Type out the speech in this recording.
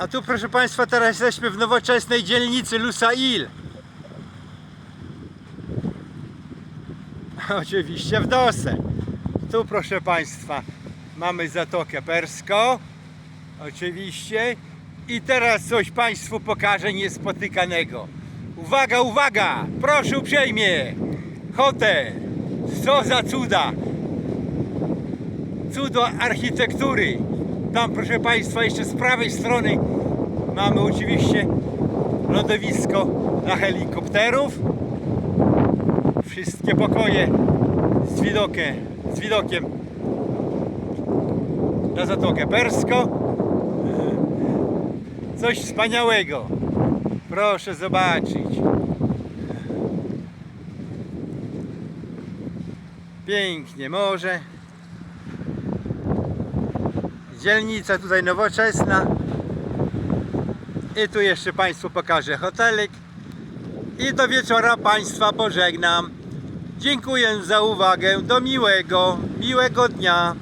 A tu proszę Państwa, teraz jesteśmy w nowoczesnej dzielnicy Lusail. Oczywiście w Dose. Tu proszę Państwa mamy Zatokę Perską. Oczywiście. I teraz coś Państwu pokażę niespotykanego. Uwaga, uwaga! Proszę uprzejmie! Hotel! Co za cuda! Cudo architektury! Tam proszę Państwa jeszcze z prawej strony mamy oczywiście lądowisko dla helikopterów. Wszystkie pokoje z widokiem, z widokiem na Zatokę Perską. Coś wspaniałego. Proszę zobaczyć. Pięknie morze. Dzielnica tutaj nowoczesna. I tu jeszcze Państwu pokażę hotelik. I do wieczora Państwa pożegnam. Dziękuję za uwagę. Do miłego, miłego dnia.